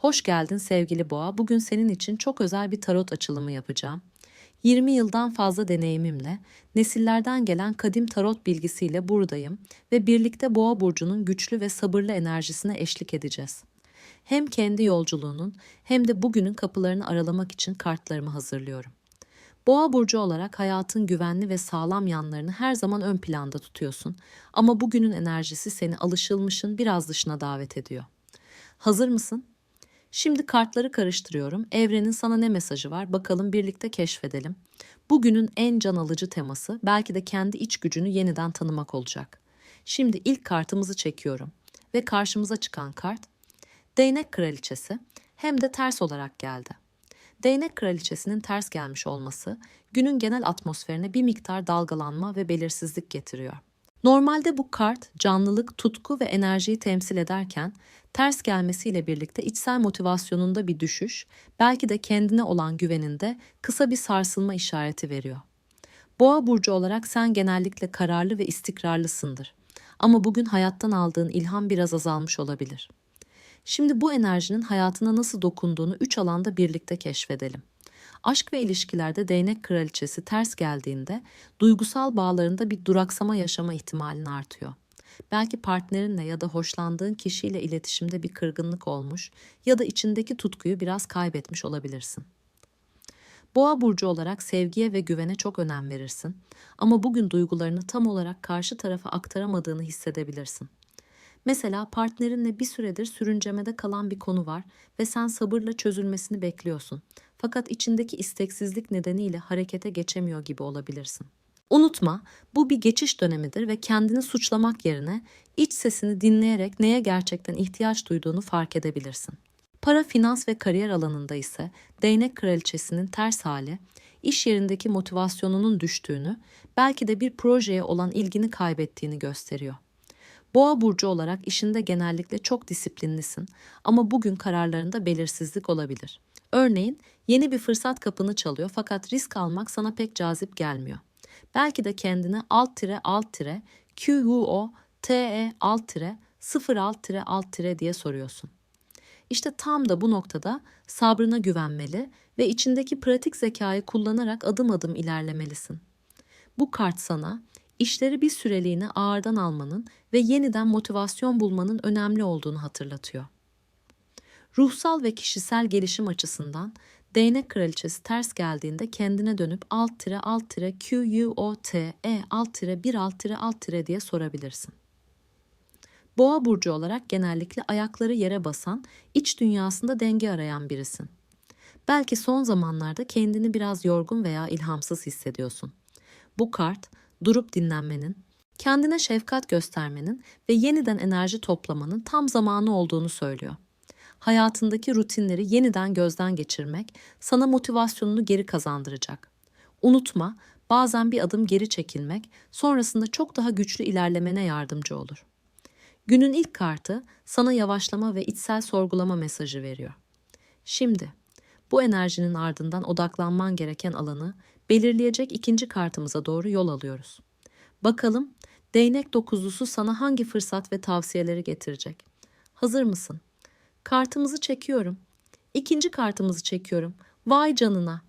Hoş geldin sevgili boğa. Bugün senin için çok özel bir tarot açılımı yapacağım. 20 yıldan fazla deneyimimle, nesillerden gelen kadim tarot bilgisiyle buradayım ve birlikte boğa burcunun güçlü ve sabırlı enerjisine eşlik edeceğiz. Hem kendi yolculuğunun hem de bugünün kapılarını aralamak için kartlarımı hazırlıyorum. Boğa burcu olarak hayatın güvenli ve sağlam yanlarını her zaman ön planda tutuyorsun ama bugünün enerjisi seni alışılmışın biraz dışına davet ediyor. Hazır mısın? Şimdi kartları karıştırıyorum. Evrenin sana ne mesajı var? Bakalım birlikte keşfedelim. Bugünün en can alıcı teması belki de kendi iç gücünü yeniden tanımak olacak. Şimdi ilk kartımızı çekiyorum ve karşımıza çıkan kart Değnek Kraliçesi hem de ters olarak geldi. Değnek Kraliçesi'nin ters gelmiş olması günün genel atmosferine bir miktar dalgalanma ve belirsizlik getiriyor. Normalde bu kart canlılık, tutku ve enerjiyi temsil ederken ters gelmesiyle birlikte içsel motivasyonunda bir düşüş, belki de kendine olan güveninde kısa bir sarsılma işareti veriyor. Boğa burcu olarak sen genellikle kararlı ve istikrarlısındır. Ama bugün hayattan aldığın ilham biraz azalmış olabilir. Şimdi bu enerjinin hayatına nasıl dokunduğunu üç alanda birlikte keşfedelim. Aşk ve ilişkilerde değnek kraliçesi ters geldiğinde duygusal bağlarında bir duraksama yaşama ihtimalin artıyor. Belki partnerinle ya da hoşlandığın kişiyle iletişimde bir kırgınlık olmuş ya da içindeki tutkuyu biraz kaybetmiş olabilirsin. Boğa burcu olarak sevgiye ve güvene çok önem verirsin ama bugün duygularını tam olarak karşı tarafa aktaramadığını hissedebilirsin. Mesela partnerinle bir süredir sürüncemede kalan bir konu var ve sen sabırla çözülmesini bekliyorsun. Fakat içindeki isteksizlik nedeniyle harekete geçemiyor gibi olabilirsin. Unutma, bu bir geçiş dönemidir ve kendini suçlamak yerine iç sesini dinleyerek neye gerçekten ihtiyaç duyduğunu fark edebilirsin. Para, finans ve kariyer alanında ise değnek kraliçesinin ters hali, iş yerindeki motivasyonunun düştüğünü, belki de bir projeye olan ilgini kaybettiğini gösteriyor. Boğa burcu olarak işinde genellikle çok disiplinlisin ama bugün kararlarında belirsizlik olabilir. Örneğin yeni bir fırsat kapını çalıyor fakat risk almak sana pek cazip gelmiyor. Belki de kendine alt tire alt tire QUO TE alt tire 0 alt tire alt tire diye soruyorsun. İşte tam da bu noktada sabrına güvenmeli ve içindeki pratik zekayı kullanarak adım adım ilerlemelisin. Bu kart sana işleri bir süreliğine ağırdan almanın ve yeniden motivasyon bulmanın önemli olduğunu hatırlatıyor. Ruhsal ve kişisel gelişim açısından değnek kraliçesi ters geldiğinde kendine dönüp alt tire alt tire Q U O T E alt tire 1 alt tire alt tire diye sorabilirsin. Boğa burcu olarak genellikle ayakları yere basan, iç dünyasında denge arayan birisin. Belki son zamanlarda kendini biraz yorgun veya ilhamsız hissediyorsun. Bu kart durup dinlenmenin, kendine şefkat göstermenin ve yeniden enerji toplamanın tam zamanı olduğunu söylüyor. Hayatındaki rutinleri yeniden gözden geçirmek sana motivasyonunu geri kazandıracak. Unutma, bazen bir adım geri çekilmek sonrasında çok daha güçlü ilerlemene yardımcı olur. Günün ilk kartı sana yavaşlama ve içsel sorgulama mesajı veriyor. Şimdi bu enerjinin ardından odaklanman gereken alanı belirleyecek ikinci kartımıza doğru yol alıyoruz. Bakalım değnek dokuzlusu sana hangi fırsat ve tavsiyeleri getirecek? Hazır mısın? Kartımızı çekiyorum. İkinci kartımızı çekiyorum. Vay canına.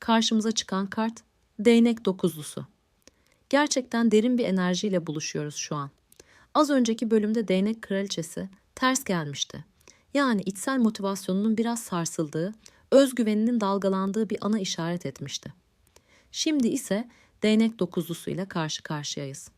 Karşımıza çıkan kart değnek dokuzlusu. Gerçekten derin bir enerjiyle buluşuyoruz şu an. Az önceki bölümde değnek kraliçesi ters gelmişti. Yani içsel motivasyonunun biraz sarsıldığı, özgüveninin dalgalandığı bir ana işaret etmişti. Şimdi ise değnek dokuzlusuyla karşı karşıyayız.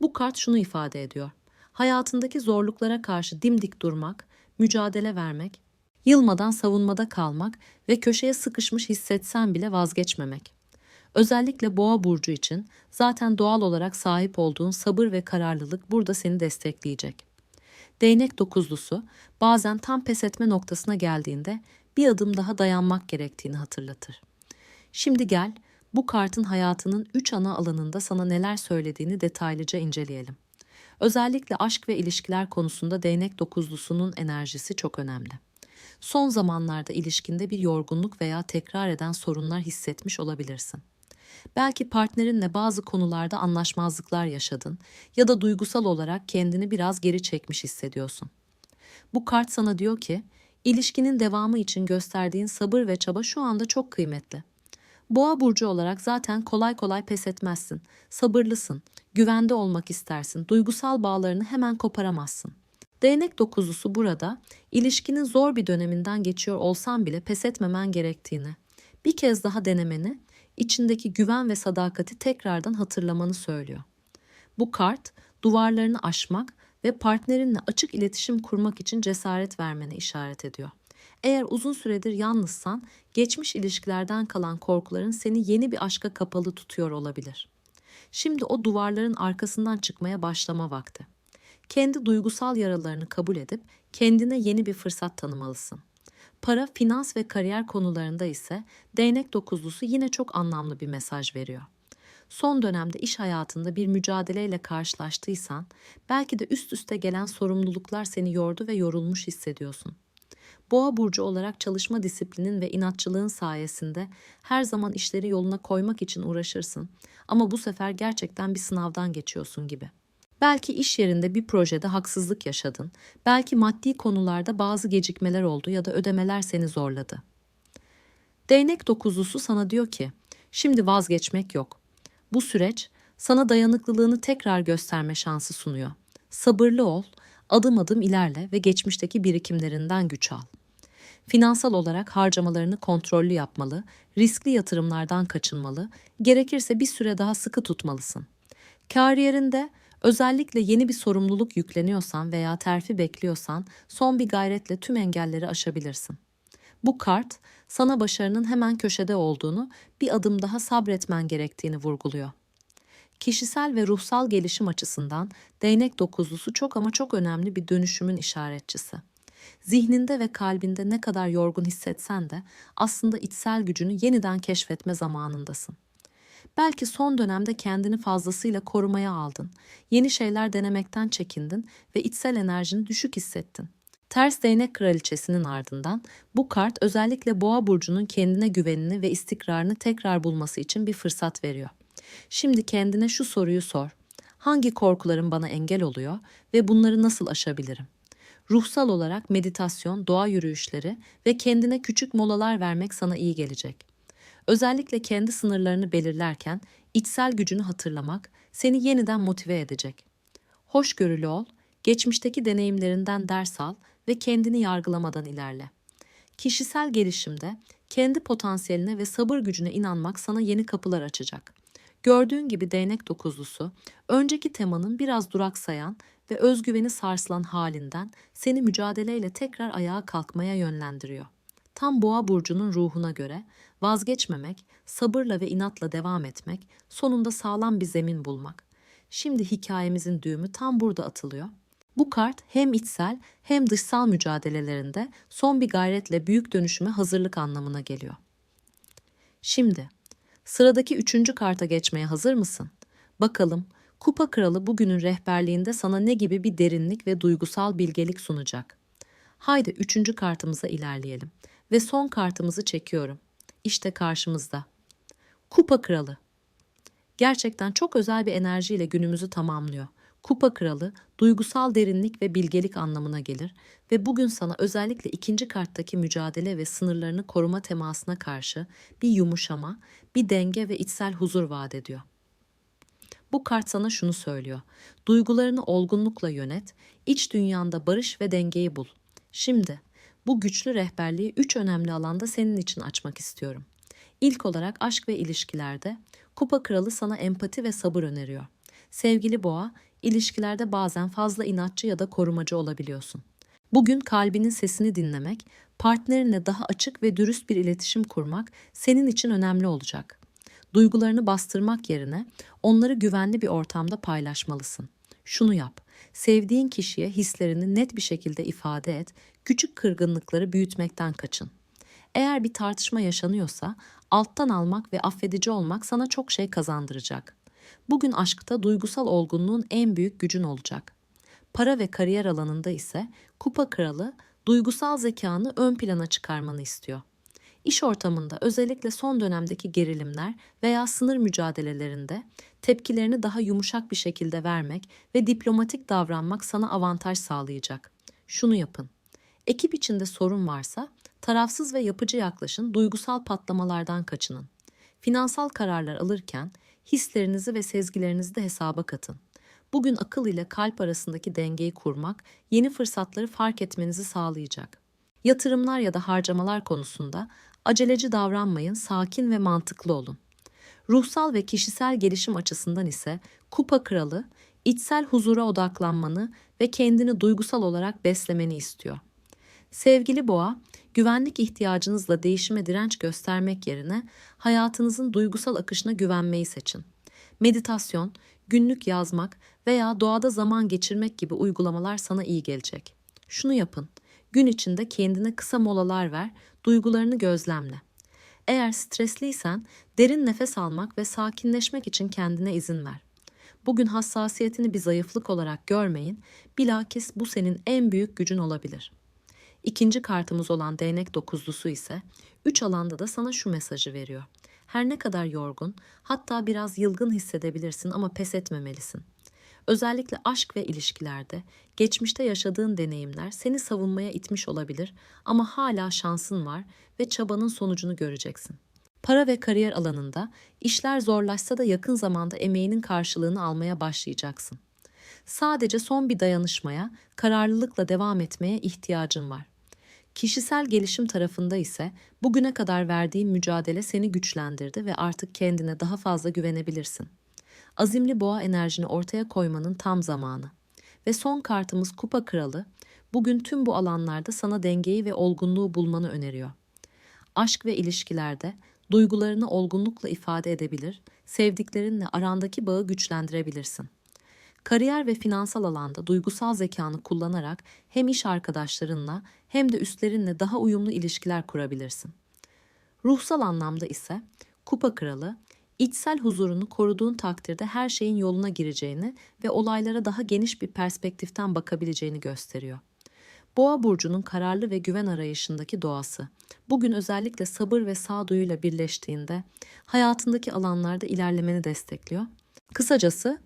Bu kart şunu ifade ediyor. Hayatındaki zorluklara karşı dimdik durmak, mücadele vermek, yılmadan savunmada kalmak ve köşeye sıkışmış hissetsen bile vazgeçmemek. Özellikle boğa burcu için zaten doğal olarak sahip olduğun sabır ve kararlılık burada seni destekleyecek. Değnek dokuzlusu bazen tam pes etme noktasına geldiğinde bir adım daha dayanmak gerektiğini hatırlatır. Şimdi gel bu kartın hayatının üç ana alanında sana neler söylediğini detaylıca inceleyelim. Özellikle aşk ve ilişkiler konusunda değnek dokuzlusunun enerjisi çok önemli. Son zamanlarda ilişkinde bir yorgunluk veya tekrar eden sorunlar hissetmiş olabilirsin. Belki partnerinle bazı konularda anlaşmazlıklar yaşadın ya da duygusal olarak kendini biraz geri çekmiş hissediyorsun. Bu kart sana diyor ki, İlişkinin devamı için gösterdiğin sabır ve çaba şu anda çok kıymetli. Boğa burcu olarak zaten kolay kolay pes etmezsin. Sabırlısın, güvende olmak istersin, duygusal bağlarını hemen koparamazsın. Değnek dokuzlusu burada ilişkinin zor bir döneminden geçiyor olsan bile pes etmemen gerektiğini, bir kez daha denemeni, içindeki güven ve sadakati tekrardan hatırlamanı söylüyor. Bu kart duvarlarını aşmak ve partnerinle açık iletişim kurmak için cesaret vermene işaret ediyor. Eğer uzun süredir yalnızsan, geçmiş ilişkilerden kalan korkuların seni yeni bir aşka kapalı tutuyor olabilir. Şimdi o duvarların arkasından çıkmaya başlama vakti. Kendi duygusal yaralarını kabul edip kendine yeni bir fırsat tanımalısın. Para, finans ve kariyer konularında ise değnek dokuzlusu yine çok anlamlı bir mesaj veriyor. Son dönemde iş hayatında bir mücadeleyle karşılaştıysan, belki de üst üste gelen sorumluluklar seni yordu ve yorulmuş hissediyorsun. Boğa burcu olarak çalışma disiplinin ve inatçılığın sayesinde her zaman işleri yoluna koymak için uğraşırsın. Ama bu sefer gerçekten bir sınavdan geçiyorsun gibi. Belki iş yerinde bir projede haksızlık yaşadın. Belki maddi konularda bazı gecikmeler oldu ya da ödemeler seni zorladı. Değnek dokuzlusu sana diyor ki, şimdi vazgeçmek yok. Bu süreç sana dayanıklılığını tekrar gösterme şansı sunuyor. Sabırlı ol, adım adım ilerle ve geçmişteki birikimlerinden güç al. Finansal olarak harcamalarını kontrollü yapmalı, riskli yatırımlardan kaçınmalı, gerekirse bir süre daha sıkı tutmalısın. Kariyerinde özellikle yeni bir sorumluluk yükleniyorsan veya terfi bekliyorsan son bir gayretle tüm engelleri aşabilirsin. Bu kart sana başarının hemen köşede olduğunu, bir adım daha sabretmen gerektiğini vurguluyor. Kişisel ve ruhsal gelişim açısından değnek dokuzlusu çok ama çok önemli bir dönüşümün işaretçisi. Zihninde ve kalbinde ne kadar yorgun hissetsen de aslında içsel gücünü yeniden keşfetme zamanındasın. Belki son dönemde kendini fazlasıyla korumaya aldın. Yeni şeyler denemekten çekindin ve içsel enerjini düşük hissettin. Ters değnek kraliçesinin ardından bu kart özellikle boğa burcunun kendine güvenini ve istikrarını tekrar bulması için bir fırsat veriyor. Şimdi kendine şu soruyu sor. Hangi korkularım bana engel oluyor ve bunları nasıl aşabilirim? Ruhsal olarak meditasyon, doğa yürüyüşleri ve kendine küçük molalar vermek sana iyi gelecek. Özellikle kendi sınırlarını belirlerken içsel gücünü hatırlamak seni yeniden motive edecek. Hoşgörülü ol, geçmişteki deneyimlerinden ders al ve kendini yargılamadan ilerle. Kişisel gelişimde kendi potansiyeline ve sabır gücüne inanmak sana yeni kapılar açacak. Gördüğün gibi değnek dokuzlusu, önceki temanın biraz duraksayan ve özgüveni sarsılan halinden seni mücadeleyle tekrar ayağa kalkmaya yönlendiriyor. Tam boğa burcunun ruhuna göre vazgeçmemek, sabırla ve inatla devam etmek, sonunda sağlam bir zemin bulmak. Şimdi hikayemizin düğümü tam burada atılıyor. Bu kart hem içsel hem dışsal mücadelelerinde son bir gayretle büyük dönüşüme hazırlık anlamına geliyor. Şimdi sıradaki üçüncü karta geçmeye hazır mısın? Bakalım Kupa Kralı bugünün rehberliğinde sana ne gibi bir derinlik ve duygusal bilgelik sunacak? Haydi üçüncü kartımıza ilerleyelim ve son kartımızı çekiyorum. İşte karşımızda. Kupa Kralı. Gerçekten çok özel bir enerjiyle günümüzü tamamlıyor. Kupa Kralı duygusal derinlik ve bilgelik anlamına gelir ve bugün sana özellikle ikinci karttaki mücadele ve sınırlarını koruma temasına karşı bir yumuşama, bir denge ve içsel huzur vaat ediyor. Bu kart sana şunu söylüyor. Duygularını olgunlukla yönet, iç dünyanda barış ve dengeyi bul. Şimdi bu güçlü rehberliği üç önemli alanda senin için açmak istiyorum. İlk olarak aşk ve ilişkilerde Kupa Kralı sana empati ve sabır öneriyor. Sevgili boğa, ilişkilerde bazen fazla inatçı ya da korumacı olabiliyorsun. Bugün kalbinin sesini dinlemek, partnerinle daha açık ve dürüst bir iletişim kurmak senin için önemli olacak. Duygularını bastırmak yerine onları güvenli bir ortamda paylaşmalısın. Şunu yap. Sevdiğin kişiye hislerini net bir şekilde ifade et, küçük kırgınlıkları büyütmekten kaçın. Eğer bir tartışma yaşanıyorsa alttan almak ve affedici olmak sana çok şey kazandıracak. Bugün aşkta duygusal olgunluğun en büyük gücün olacak. Para ve kariyer alanında ise kupa kralı duygusal zekanı ön plana çıkarmanı istiyor. İş ortamında özellikle son dönemdeki gerilimler veya sınır mücadelelerinde tepkilerini daha yumuşak bir şekilde vermek ve diplomatik davranmak sana avantaj sağlayacak. Şunu yapın. Ekip içinde sorun varsa tarafsız ve yapıcı yaklaşın, duygusal patlamalardan kaçının. Finansal kararlar alırken hislerinizi ve sezgilerinizi de hesaba katın. Bugün akıl ile kalp arasındaki dengeyi kurmak yeni fırsatları fark etmenizi sağlayacak. Yatırımlar ya da harcamalar konusunda aceleci davranmayın, sakin ve mantıklı olun. Ruhsal ve kişisel gelişim açısından ise Kupa Kralı içsel huzura odaklanmanı ve kendini duygusal olarak beslemeni istiyor. Sevgili boğa, güvenlik ihtiyacınızla değişime direnç göstermek yerine hayatınızın duygusal akışına güvenmeyi seçin. Meditasyon, günlük yazmak veya doğada zaman geçirmek gibi uygulamalar sana iyi gelecek. Şunu yapın. Gün içinde kendine kısa molalar ver, duygularını gözlemle. Eğer stresliysen derin nefes almak ve sakinleşmek için kendine izin ver. Bugün hassasiyetini bir zayıflık olarak görmeyin, bilakis bu senin en büyük gücün olabilir. İkinci kartımız olan değnek dokuzlusu ise üç alanda da sana şu mesajı veriyor. Her ne kadar yorgun, hatta biraz yılgın hissedebilirsin ama pes etmemelisin. Özellikle aşk ve ilişkilerde geçmişte yaşadığın deneyimler seni savunmaya itmiş olabilir ama hala şansın var ve çabanın sonucunu göreceksin. Para ve kariyer alanında işler zorlaşsa da yakın zamanda emeğinin karşılığını almaya başlayacaksın. Sadece son bir dayanışmaya, kararlılıkla devam etmeye ihtiyacın var. Kişisel gelişim tarafında ise bugüne kadar verdiğin mücadele seni güçlendirdi ve artık kendine daha fazla güvenebilirsin. Azimli boğa enerjini ortaya koymanın tam zamanı. Ve son kartımız Kupa Kralı, bugün tüm bu alanlarda sana dengeyi ve olgunluğu bulmanı öneriyor. Aşk ve ilişkilerde duygularını olgunlukla ifade edebilir, sevdiklerinle arandaki bağı güçlendirebilirsin. Kariyer ve finansal alanda duygusal zekanı kullanarak hem iş arkadaşlarınla hem de üstlerinle daha uyumlu ilişkiler kurabilirsin. Ruhsal anlamda ise Kupa Kralı, içsel huzurunu koruduğun takdirde her şeyin yoluna gireceğini ve olaylara daha geniş bir perspektiften bakabileceğini gösteriyor. Boğa burcunun kararlı ve güven arayışındaki doğası. Bugün özellikle sabır ve sağduyuyla birleştiğinde hayatındaki alanlarda ilerlemeni destekliyor. Kısacası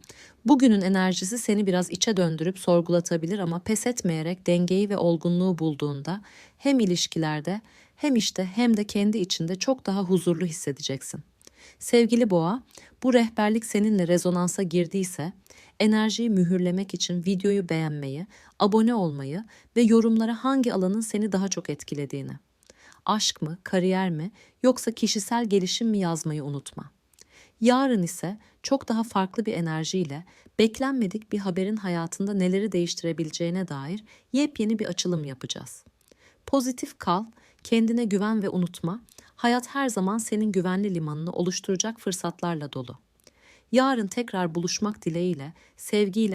bugünün enerjisi seni biraz içe döndürüp sorgulatabilir ama pes etmeyerek dengeyi ve olgunluğu bulduğunda hem ilişkilerde hem işte hem de kendi içinde çok daha huzurlu hissedeceksin. Sevgili boğa, bu rehberlik seninle rezonansa girdiyse enerjiyi mühürlemek için videoyu beğenmeyi, abone olmayı ve yorumlara hangi alanın seni daha çok etkilediğini, aşk mı, kariyer mi yoksa kişisel gelişim mi yazmayı unutma. Yarın ise çok daha farklı bir enerjiyle beklenmedik bir haberin hayatında neleri değiştirebileceğine dair yepyeni bir açılım yapacağız. Pozitif kal, kendine güven ve unutma. Hayat her zaman senin güvenli limanını oluşturacak fırsatlarla dolu. Yarın tekrar buluşmak dileğiyle, sevgiyle